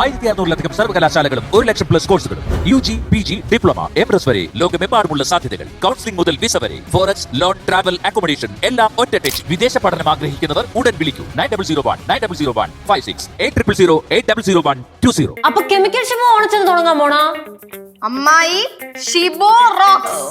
ആയിരത്തി അറുന്നൂറിലധികം സർവകലാശാലകളും ഒരു ലക്ഷം പ്ലസ് കോഴ്സുകളും U G P G diploma M S വരെ ലോകമെമ്പാടുമുള്ള സാധ്യതകൾ. കൗൺസിലിംഗ് മുതൽ വിസ വരെ. ഫോറക്സ് ലോൺ ട്രാവൽ അക്കോമഡേഷൻ എല്ലാം ഒറ്റ ടച്ച് വിദേശ പഠനം ആഗ്രഹിക്കുന്നവർ ഉടൻ വിളിക്കൂ. Nine double zero one nine double zero one five six eight triple zero eight double zero one two zero. അപ്പൊ കെമിക്കൽ ഷിമോ ഓണച്ചെന്ന് തുടങ്ങാൻ പോണോ അമ്മായി ഷിബോ റോക്സ്.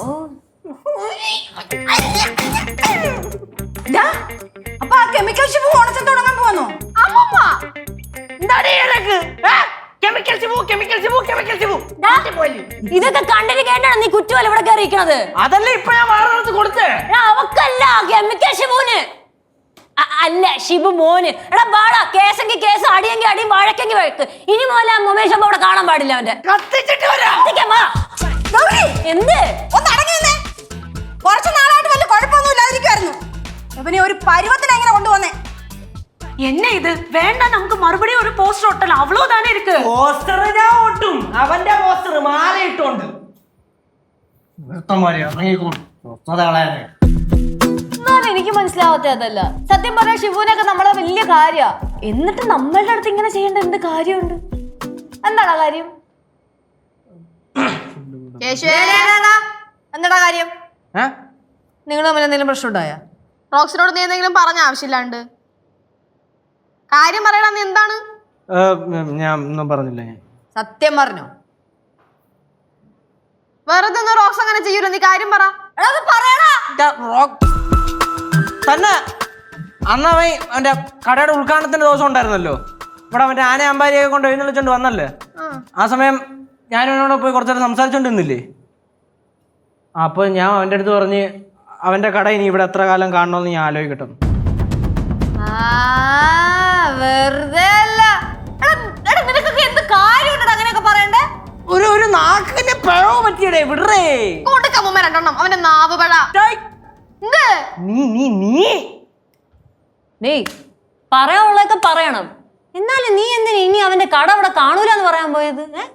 ഇതൊക്കെ കണ്ടിട്ട് കേട്ടാണ് നീ കുറ്റമല്ല ഇവിടെ കയറിയിരിക്കണത്. അതല്ല ഇപ്പൊ ഞാൻ വേറെ കൊടുത്തേ? അവക്കല്ല കെമിക്കൽ ഷിബുന് അല്ല ഷിബു മോന്. എടാ വാടാ കേസെങ്കിൽ കേസ് അടിയെങ്കിൽ അടിയും വഴക്കെങ്കിൽ വഴക്ക്. ഇനി മോലെ മൊബൈൽ അവിടെ കാണാൻ പാടില്ല അവന്റെ. കത്തിച്ചിട്ട് വരാം. കത്തിക്കാൻ വാ. എന്ത്? ഒന്ന് അടങ്ങി നിന്നേ. കുറച്ച് നാളായിട്ട് വലിയ കുഴപ്പമൊന്നും ഇല്ലാതിരിക്കുമായിരുന്നു ഇവനെ ഒരു പരുവത്തിന് എങ്ങനെ കൊണ്ടുവന്നേ. என்ன இது வேண்டாம் நமக்கு மறுபடியும் ஒரு போஸ்டர் ஒட்டலாம் அவ்வளவுதானே இருக்கு പോസ്റ്റർ ഞാൻ ഒട്ടും അവന്റെ പോസ്റ്റർ മാല ഇട്ടോണ്ട് വൃത്തന്മാരെ ഇറങ്ങിക്കോളും സ്വസ്ഥത കളയാതെ എന്നാലും എനിക്ക് മനസ്സിലാവാത്ത അതല്ല സത്യം പറഞ്ഞ ഷിബുവിനൊക്കെ നമ്മളെ വലിയ കാര്യ എന്നിട്ട് നമ്മളുടെ അടുത്ത് ഇങ്ങനെ ചെയ്യേണ്ട എന്ത് കാര്യമുണ്ട് എന്താണ് ആ കാര്യം കേശവേനാ എന്താടാ കാര്യം നിങ്ങൾ തമ്മിൽ എന്തെങ്കിലും പ്രശ്നം ഉണ്ടായാ റോക്സിനോട് നീ എന്തെങ്കിലും പറഞ്ഞ ആവശ്യമില്ലാണ്ട് കാര്യം പറയടാ നീ എന്താണ്? ഞാൻ ഒന്നും പറഞ്ഞില്ല ഞാൻ. സത്യം പറഞ്ഞു? വെറുതെ ഒന്നും റോക്സ് അങ്ങനെ ചെയ്യൂല? നീ കാര്യം പറ. എടാ അത് പറയടാ. തന്നെ. അന്ന് അവൻ അവന്റെ കടയുടെ ഉദ്ഘാടനത്തിന്റെ ദിവസം ഉണ്ടായിരുന്നല്ലോ. ഇവിടെ അവന്റെ ആന അമ്പാരിയൊക്കെ കൊണ്ട് എഴുന്നള്ളിച്ചോണ്ട് വന്നല്ലേ? ആ. സമയം ഞാൻ അവനോട് പോയി കുറച്ചു നേരം സംസാരിച്ചോണ്ടിരുന്നില്ലേ? അപ്പൊ ഞാൻ അവന്റെ അടുത്ത് പറഞ്ഞ് അവന്റെ കട ഇനി ഇവിടെ എത്ര കാലം കാണണമെന്ന് ഞാൻ ആലോചിക്കട്ടെ വെറുതെ അല്ല നിനക്കൊക്കെ എന്ത് കാര്യമുണ്ടോ അങ്ങനെയൊക്കെ പറയണ്ടേ? ഒരു ഒരു നാക്കിന്റെ പിഴവ് പറ്റിയടേ വിടറേ. കൂട്ടിക്കമ്മ രണ്ടെണ്ണം അവന്റെ നാവ് പഴ. എന്ത്? നീ നീ നീ. നീ പറയാനുള്ളതൊക്കെ പറയണം. എന്നാലും നീ എന്തിനാ ഇനി അവന്റെ കട അവിടെ കാണൂല എന്ന് പറയാൻ പോയത് ഏ?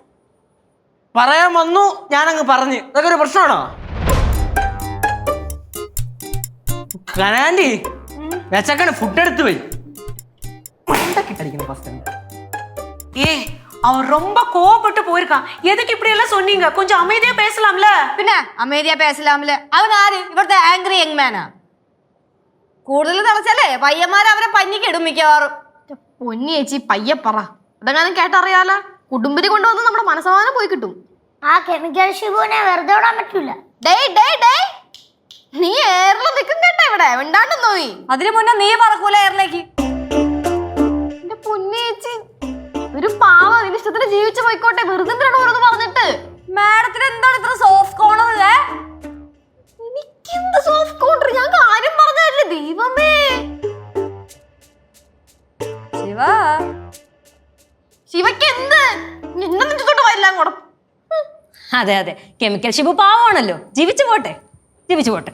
പറയാൻ വന്നു ഞാനങ്ങ് പറഞ്ഞു. ഇതൊക്കെ ഒരു പ്രശ്നമാണോ? കനാൻഡി വെച്ചക്കണ് ഫുഡ് എടുത്തു പോയി. ஏ அவன் ரொம்ப கோவப்பட்டு போயிருக்கான் எதுக்கு இப்படி எல்லாம் சொன்னீங்க கொஞ்சம் அமைதியா பேசலாம்ல പിന്നെ അമേരിയ പേസലാമില് അവൻ ആര് ഇവിടുത്തെ ആംഗ്രി യങ് മാനാ കൂടുതൽ തിളച്ചല്ലേ പയ്യന്മാർ അവരെ പഞ്ഞിക്കിടും മിക്കവാറും പൊന്നി ചേച്ചി പയ്യെ പറ അതെങ്ങാനും കേട്ടറിയാല കുടുംബിനെ കൊണ്ടുവന്ന് നമ്മുടെ മനസ്സമാനം പോയി കിട്ടും ആ കെമിക്കൽ ഷിബുവിനെ വെറുതെ വിടാൻ പറ്റൂല ഡേയ് ഡേയ് ഡേയ് നീ ഏറിൽ നിൽക്കും കേട്ടോ ഇവിടെ മിണ്ടാണ്ട് നോയി അതിനു മുന്നേ നീ പറക്കൂല എയറിലേക്ക് ഇഷ്ടത്തിന് ജീവിച്ചു പോയിക്കോട്ടെ. വെറുതെ എന്തിനാണ് പറഞ്ഞിട്ട്? മാഡത്തിന് എന്താണ് ഇത്ര സോഫ്റ്റ് എനിക്കെന്ത് സോഫ്റ്റ് ഞാൻ കാര്യം പറഞ്ഞതല്ലേ ദൈവമേ. ശിവ. ശിവയ്ക്ക് എന്ത് നിന്നെ നിന്നിട്ട് പോയെല്ലാം കൂടെ അതെ അതെ. കെമിക്കൽ ഷിപ്പ് പാവമാണല്ലോ ജീവിച്ചു പോട്ടെ. ജീവിച്ചു പോട്ടെ.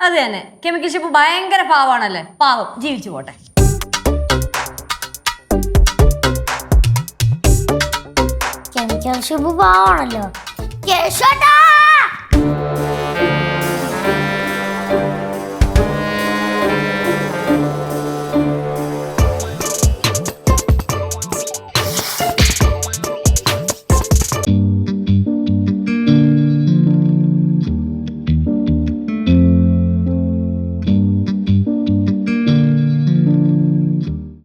അത് തന്നെ. കെമിക്കൽ ഷിപ്പ് ഭയങ്കര പാവമാണല്ലേ പാവം. ജീവിച്ചു പോട്ടെ. പാവാണല്ലോ കേശോട്ടാ